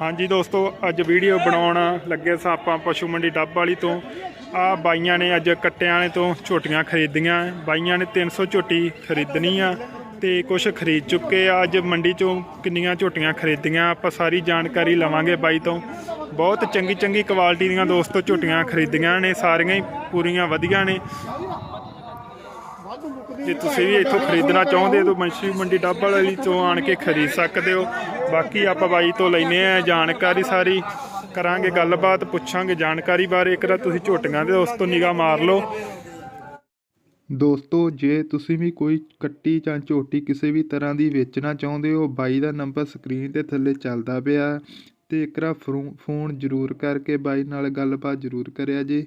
ਹਾਂਜੀ ਦੋਸਤੋ, ਅੱਜ ਵੀਡੀਓ ਬਣਾਉਣ ਲੱਗੇ ਸਾਂ ਆਪਾਂ ਪਸ਼ੂ ਮੰਡੀ ਡੱਬ ਵਾਲੀ ਤੋਂ। ਆ ਬਾਈਆਂ ਨੇ ਅੱਜ ਕੱਟਿਆਂ ਵਾਲੇ ਤੋਂ ਝੋਟੀਆਂ ਖਰੀਦੀਆਂ, ਬਾਈਆਂ ਨੇ 300 ਝੋਟੀ ਖਰੀਦਣੀ ਆ ਤੇ ਕੁਝ ਖਰੀਦ ਚੁੱਕੇ ਆ। ਅੱਜ ਮੰਡੀ ਚੋਂ ਕਿੰਨੀਆਂ ਝੋਟੀਆਂ ਖਰੀਦੀਆਂ, ਆਪਾਂ ਸਾਰੀ ਜਾਣਕਾਰੀ ਲਵਾਂਗੇ ਬਾਈ ਤੋਂ। ਬਹੁਤ ਚੰਗੀ ਚੰਗੀ ਕੁਆਲਿਟੀ ਦੀਆਂ ਦੋਸਤੋ ਝੋਟੀਆਂ ਖਰੀਦੀਆਂ ਨੇ, ਸਾਰੀਆਂ ਹੀ ਪੂਰੀਆਂ ਵਧੀਆ ਨੇ। ਜੇ ਤੁਸੀਂ ਵੀ ਇੱਥੋਂ ਖਰੀਦਣਾ ਚਾਹੁੰਦੇ ਹੋ ਤਾਂ ਮੰਸ਼ੀ ਮੰਡੀ ਡੱਬਲ ਵਾਲੀ ਤੋਂ ਆਣ ਕੇ ਖਰੀਦ ਸਕਦੇ ਹੋ। ਬਾਕੀ ਆਪਾਂ ਬਾਈ ਤੋਂ ਲੈਨੇ ਆ ਜਾਣਕਾਰੀ ਸਾਰੀ। ਕਰਾਂਗੇ ਗੱਲਬਾਤ, ਪੁੱਛਾਂਗੇ ਜਾਣਕਾਰੀ ਬਾਰੇ। ਇੱਕ ਵਾਰ ਤੁਸੀਂ ਝੋਟੀਆਂ ਦੇ ਉਸ ਤੋਂ ਨਿਗਾਹ ਮਾਰ ਲਓ। ਦੋਸਤੋ, ਜੇ ਤੁਸੀਂ ਵੀ ਕੋਈ ਕੱਟੀ ਜਾਂ ਝੋਟੀ ਕਿਸੇ ਵੀ ਤਰ੍ਹਾਂ ਦੀ ਵੇਚਣਾ ਚਾਹੁੰਦੇ ਹੋ, ਬਾਈ ਦਾ ਨੰਬਰ ਸਕਰੀਨ ਤੇ ਥੱਲੇ ਚੱਲਦਾ ਪਿਆ ਹੈ ਤੇ ਇੱਕ ਵਾਰ ਫੋਨ ਜ਼ਰੂਰ ਕਰਕੇ ਬਾਈ ਨਾਲ ਗੱਲਬਾਤ ਜ਼ਰੂਰ ਕਰਿਆ ਜੇ।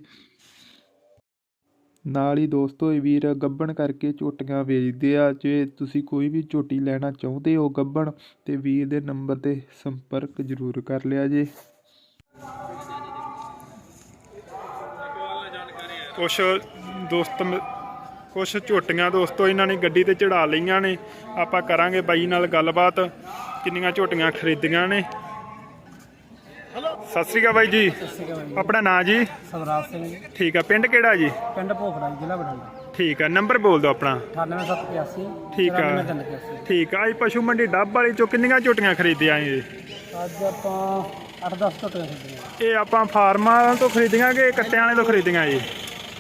ਨਾਲ ਹੀ ਦੋਸਤੋ, ਇਹ ਵੀਰ ਗੱਬਣ ਕਰਕੇ ਝੋਟੀਆਂ ਵੇਚਦੇ ਆ। ਜੇ ਤੁਸੀਂ ਕੋਈ ਵੀ ਝੋਟੀ ਲੈਣਾ ਚਾਹੁੰਦੇ ਹੋ ਗੱਬਣ, ਤੇ ਵੀਰ ਦੇ ਨੰਬਰ ਤੇ ਸੰਪਰਕ ਜ਼ਰੂਰ ਕਰ ਲਿਆ ਜੇ। ਕੁਛ ਦੋਸਤ ਮ- ਕੁਛ ਝੋਟੀਆਂ ਦੋਸਤੋ, ਇਹਨਾਂ ਨੇ ਗੱਡੀ ਤੇ ਚੜਾ ਲਈਆਂ ਨੇ। ਆਪਾਂ ਕਰਾਂਗੇ ਬਾਈ ਨਾਲ ਗੱਲਬਾਤ, ਕਿੰਨੀਆਂ ਝੋਟੀਆਂ ਖਰੀਦੀਆਂ ਨੇ। ਸਤਿ ਸ਼੍ਰੀ ਅਕਾਲ ਬਾਈ ਜੀ। ਆਪਣਾ ਨਾਂ ਜੀ? ਸਵਰਾਜ ਸਿੰਘ ਜੀ। ਠੀਕ ਆ ਪਿੰਡ ਕਿਹੜਾ ਜੀ? ਪਿੰਡ ਭੋਖੜਾ ਜੀ, ਜ਼ਿਲ੍ਹਾ ਬਠਿੰਡਾ। ਠੀਕ ਆ ਨੰਬਰ ਬੋਲ ਦਿਓ ਆਪਣਾ। 98781 ਠੀਕ ਆ। 9483 ਠੀਕ ਆ ਅੱਜ ਪਸ਼ੂ ਮੰਡੀ ਡੱਬ ਵਾਲੀ ਚੋਂ ਕਿੰਨੀਆਂ ਝੋਟੀਆਂ ਖਰੀਦੀਆਂ ਜੀ? ਅੱਜ ਆਪਾਂ 8-10 ਟੋਟੇ ਖਰੀਦੀਆਂ। ਇਹ ਆਪਾਂ ਫਾਰਮਾਂ ਤੋਂ ਖਰੀਦੀਆਂ ਕਿ ਕੱਟਿਆਂ ਵਾਲੇ ਤੋਂ ਖਰੀਦੀਆਂ ਜੀ?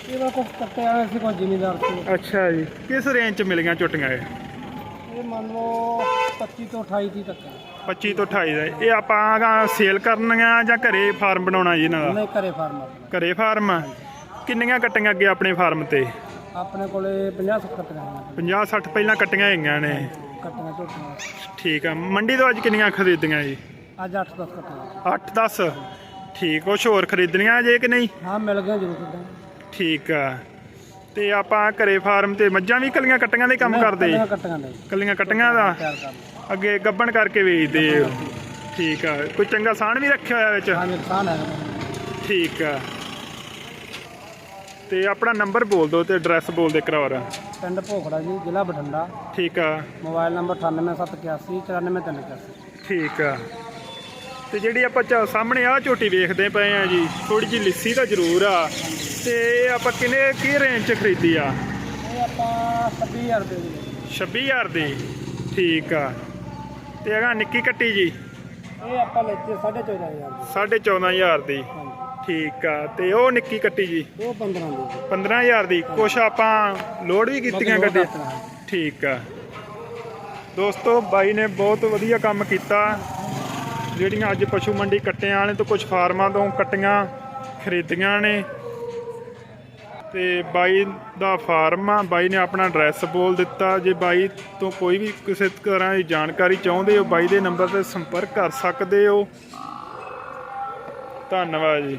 ਇਹਦਾ ਕੁਝ ਕੱਟੇ ਆਏ ਸੀ ਕੋਈ ਜ਼ਿਮੀਦਾਰ ਸੀ। ਅੱਛਾ ਜੀ ਕਿਸ ਰੇਂਜ 'ਚ ਮਿਲੀਆਂ ਝੋਟੀਆਂ ਇਹ? ਇਹ ਮੰਨ ਲਓ 25 ਤੋਂ 28 ਦੀ ਤੱਕ ਹੈ। 25 ਤੋਂ 28 ਦਾ। ਇਹ ਆਪਾਂ ਸੇਲ ਕਰਨੀਆਂ ਜਾਂ ਘਰੇ ਫਾਰਮ ਬਣਾਉਣਾ ਜੀ ਇਹਨਾਂ ਦਾ? ਨਹੀਂ ਘਰੇ ਫਾਰਮ ਆਪਣਾ। ਘਰੇ ਫਾਰਮ ਕਿੰਨੀਆਂ ਕੱਟੀਆਂ ਅੱਗੇ ਆਪਣੇ ਫਾਰਮ ਤੇ? ਆਪਣੇ ਕੋਲੇ 50 70 ਕੱਟੀਆਂ 50 60 ਪਹਿਲਾਂ ਕੱਟੀਆਂ ਹੈਗੀਆਂ ਨੇ। ਕੱਟੀਆਂ ਝੋਟੀਆਂ। ਠੀਕ ਆ। ਮੰਡੀ ਤੋਂ ਅੱਜ ਕਿੰਨੀਆਂ ਖਰੀਦੀਆਂ ਜੀ? ਅੱਜ 8-10 ਕੱਟੀਆਂ। 8 10 ਠੀਕ ਕੁਛ ਹੋਰ ਖਰੀਦਣੀਆਂ ਜੇ ਕਿ ਨਹੀਂ? ਹਾਂ ਮਿਲ ਗਿਆ ਜ਼ਰੂਰ ਕਿਦਾਂ ਠੀਕ ਆ। ਤੇ ਆਪਾਂ ਘਰੇ ਫਾਰਮ ਤੇ ਮੱਝਾਂ ਵੀ ਕੱਲੀਆਂ ਕੱਟੀਆਂ ਦੇ ਕੰਮ ਕਰਦੇ। ਜੀ? ਕੱਟੀਆਂ ਦੇ। ਕੱਲੀਆਂ ਕੱਟੀਆਂ ਦਾ? ਅੱਗੇ ਗੱਬਣ ਕਰਕੇ ਵੇਚਦੇ ਹੋ ਠੀਕ ਆ। ਕੋਈ ਚੰਗਾ ਸਾਣ ਵੀ ਰੱਖਿਆ ਹੋਇਆ ਵਿੱਚ? ਹਾਂ ਨੁਕਸਾਨ ਹੈ। ਠੀਕ ਆ। ਤੇ ਆਪਣਾ ਨੰਬਰ ਬੋਲ ਦਿਓ ਤੇ ਐਡਰੈਸ ਬੋਲ ਦੇ ਕਰਾਵਰ ਪਿੰਡ ਭੋਖੜਾ ਜੀ ਜ਼ਿਲ੍ਹਾ ਬਠਿੰਡਾ। ਠੀਕ ਆ। ਮੋਬਾਈਲ ਨੰਬਰ 98781 94381 ਠੀਕ ਆ। ਤੇ ਜਿਹੜੀ ਆਪਾਂ ਸਾਹਮਣੇ ਆ ਝੋਟੀ ਵੇਖਦੇ ਪਏ ਆ ਜੀ ਥੋੜੀ ਜਿਹੀ ਲਿੱਸੀ ਤਾਂ ਜ਼ਰੂਰ ਆ। ਤੇ ਇਹ ਆਪਾਂ ਕਿੰਨੇ ਕੀ ਰੇਂਜ 'ਚ ਖਰੀਦੀ ਆ? ਇਹ ਆਪਾਂ 26000 ਰੁਪਏ ਦੀ ਲਈ। 26000 ਦੀ। ਠੀਕ ਆ। ਤੇ ਹੈਗਾ ਨਿੱਕੀ ਕੱਟੀ ਜੀ? ਇਹ ਆਪਾਂ ਲੈਤੇ 14500 ਦੀ। 14500 ਦੀ। ਠੀਕ ਆ। ਤੇ ਉਹ ਨਿੱਕੀ ਕੱਟੀ ਜੀ? ਉਹ 15 ਦੀ। ਜੀ। 15000 ਦੀ। ਕੁਛ ਆਪਾਂ ਲੋਡ ਵੀ ਕੀਤੀਆਂ ਗੱਡੇ। ਠੀਕ ਆ। ਦੋਸਤੋ ਬਾਈ ਨੇ ਬਹੁਤ ਵਧੀਆ ਕੰਮ ਕੀਤਾ। ਜਿਹੜੀਆਂ ਅੱਜ ਪਸ਼ੂ ਮੰਡੀ ਕੱਟਿਆਂ ਵਾਲੇ ਤੋਂ ਕੁਝ ਫਾਰਮਾਂ ਤੋਂ ਕੱਟੀਆਂ ਖਰੀਦੀਆਂ ਨੇ। ਤੇ ਬਾਈ ਦਾ ਫਾਰਮ ਆ, ਬਾਈ ਨੇ ਆਪਣਾ ਐਡਰੈਸ ਬੋਲ ਦਿੱਤਾ। ਜੇ ਬਾਈ ਤੋਂ ਕੋਈ ਵੀ ਕਿਸੇ ਤਰ੍ਹਾਂ ਦੀ ਜਾਣਕਾਰੀ ਚਾਹੁੰਦੇ ਹੋ, ਬਾਈ ਦੇ ਨੰਬਰ ਤੇ ਸੰਪਰਕ ਕਰ ਸਕਦੇ ਹੋ। ਧੰਨਵਾਦ ਜੀ।